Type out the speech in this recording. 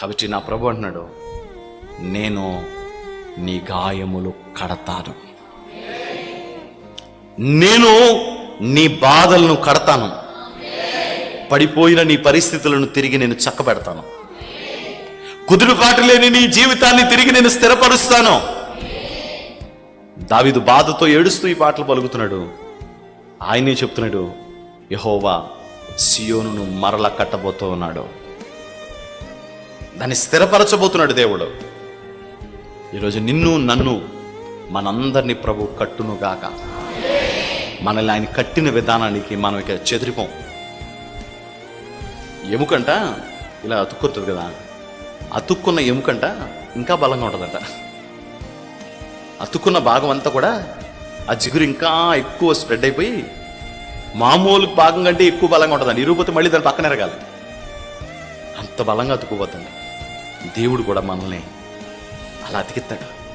కాబట్టి నా ప్రభు అంటున్నాడు నేను నీ గాయములు కడతాను. నేను నీ బాధలను కడతాను. పడిపోయిన నీ పరిస్థితులను తిరిగి నేను చక్కబెడతాను. కుదురుపాటు లేని నీ జీవితాన్ని తిరిగి నేను స్థిరపరుస్తాను. దావిదు బాధతో ఏడుస్తూ ఈ పాటలు పలుకుతున్నాడు. ఆయనే చెప్తున్నాడు యహోవా సియోను మరల కట్టబోతూ ఉన్నాడు దాన్ని స్థిరపరచబోతున్నాడు దేవుడు. ఈరోజు నిన్ను నన్ను మనందరినీ ప్రభు కట్టును గాక మనల్ని ఆయన కట్టిన విధానానికి మనం ఇక చెదిరిపోం. ఎముకంట ఇలా అతుక్కుంటుంది కదా. అతుక్కున్న ఎముకంట ఇంకా బలంగా ఉంటుందంట. అతుక్కున్న భాగం అంతా కూడా ఆ జిగురు ఇంకా ఎక్కువ స్ప్రెడ్ అయిపోయి మామూలు భాగం కంటే ఎక్కువ బలంగా ఉంటుందండి ఇరుగుపోతే మళ్ళీ దాని పక్కన ఎరగాలి. అంత బలంగా అతుక్కుపోతుంది దేవుడు కూడా మనల్ని అలా అతికిస్తాడు.